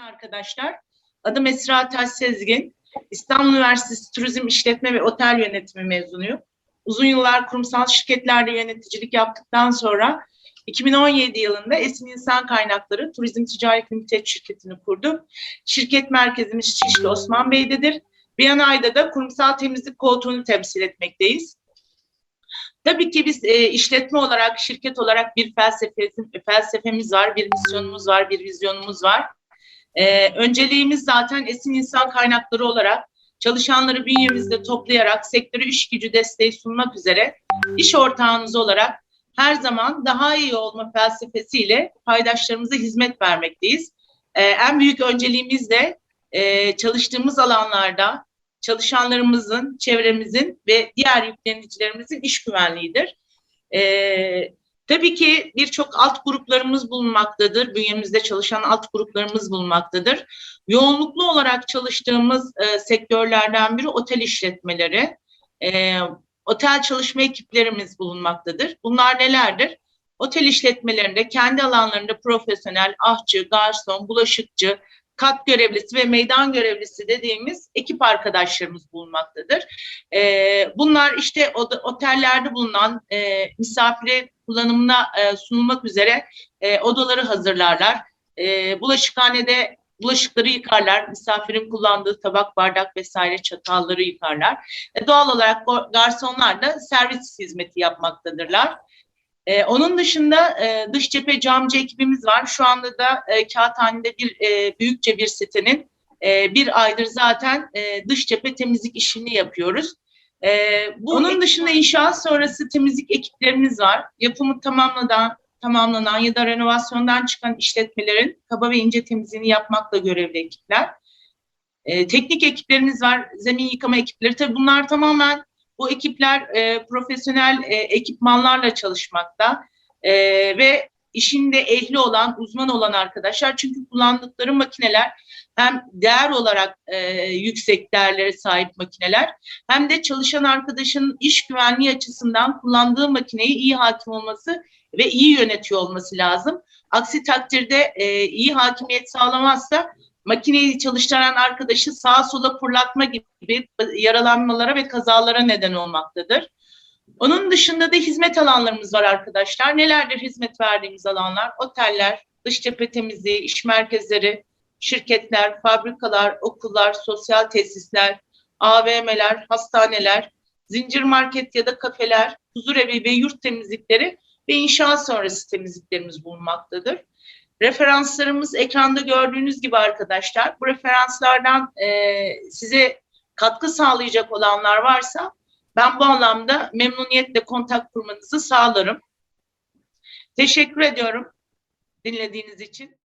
arkadaşlar. Adım Esra Taş Sezgin. İstanbul Üniversitesi Turizm İşletme ve Otel Yönetimi mezunuyum. Uzun yıllar kurumsal şirketlerde yöneticilik yaptıktan sonra 2017 yılında Esin İnsan Kaynakları Turizm Ticaret Limited şirketini kurdum. Şirket merkezimiz Şişli Osman Bey'dedir. Viyana'da da kurumsal temizlik koltuğunu temsil etmekteyiz. Tabii ki biz e, işletme olarak, şirket olarak bir felsefemiz, felsefemiz var, bir misyonumuz var, bir vizyonumuz var. E, önceliğimiz zaten esin insan kaynakları olarak çalışanları bünyemizde toplayarak sektöre iş gücü desteği sunmak üzere iş ortağınız olarak her zaman daha iyi olma felsefesiyle paydaşlarımıza hizmet vermekteyiz. E, en büyük önceliğimiz de e, çalıştığımız alanlarda çalışanlarımızın, çevremizin ve diğer yüklenicilerimizin iş güvenliğidir. Ee, tabii ki birçok alt gruplarımız bulunmaktadır. Bünyemizde çalışan alt gruplarımız bulunmaktadır. Yoğunluklu olarak çalıştığımız e, sektörlerden biri otel işletmeleri. E, otel çalışma ekiplerimiz bulunmaktadır. Bunlar nelerdir? Otel işletmelerinde kendi alanlarında profesyonel, ahçı, garson, bulaşıkçı, kat görevlisi ve meydan görevlisi dediğimiz ekip arkadaşlarımız bulunmaktadır. E, bunlar işte otellerde bulunan e, misafire kullanımına e, sunulmak üzere e, odaları hazırlarlar. E, bulaşıkhanede bulaşıkları yıkarlar, misafirin kullandığı tabak, bardak vesaire çatalları yıkarlar. E, doğal olarak garsonlar da servis hizmeti yapmaktadırlar. Ee, onun dışında e, dış cephe camcı ekibimiz var. Şu anda da e, Kağıthane'de bir e, büyükçe bir sitenin e, bir aydır zaten e, dış cephe temizlik işini yapıyoruz. E, bu onun dışında inşaat sonrası temizlik ekiplerimiz var. Yapımı tamamlanan, tamamlanan ya da renovasyondan çıkan işletmelerin kaba ve ince temizliğini yapmakla görevli ekipler. E, teknik ekiplerimiz var, zemin yıkama ekipleri. Tabii bunlar tamamen bu ekipler e, profesyonel e, ekipmanlarla çalışmakta e, ve işinde ehli olan, uzman olan arkadaşlar çünkü kullandıkları makineler hem değer olarak e, yüksek değerlere sahip makineler hem de çalışan arkadaşın iş güvenliği açısından kullandığı makineyi iyi hakim olması ve iyi yönetiyor olması lazım. Aksi takdirde e, iyi hakimiyet sağlamazsa makineyi çalıştıran arkadaşı sağa sola fırlatma gibi yaralanmalara ve kazalara neden olmaktadır. Onun dışında da hizmet alanlarımız var arkadaşlar. Nelerdir hizmet verdiğimiz alanlar? Oteller, dış cephe temizliği, iş merkezleri, şirketler, fabrikalar, okullar, sosyal tesisler, AVM'ler, hastaneler, zincir market ya da kafeler, huzurevi ve yurt temizlikleri ve inşaat sonrası temizliklerimiz bulunmaktadır. Referanslarımız ekranda gördüğünüz gibi arkadaşlar. Bu referanslardan e, size katkı sağlayacak olanlar varsa ben bu anlamda memnuniyetle kontak kurmanızı sağlarım. Teşekkür ediyorum dinlediğiniz için.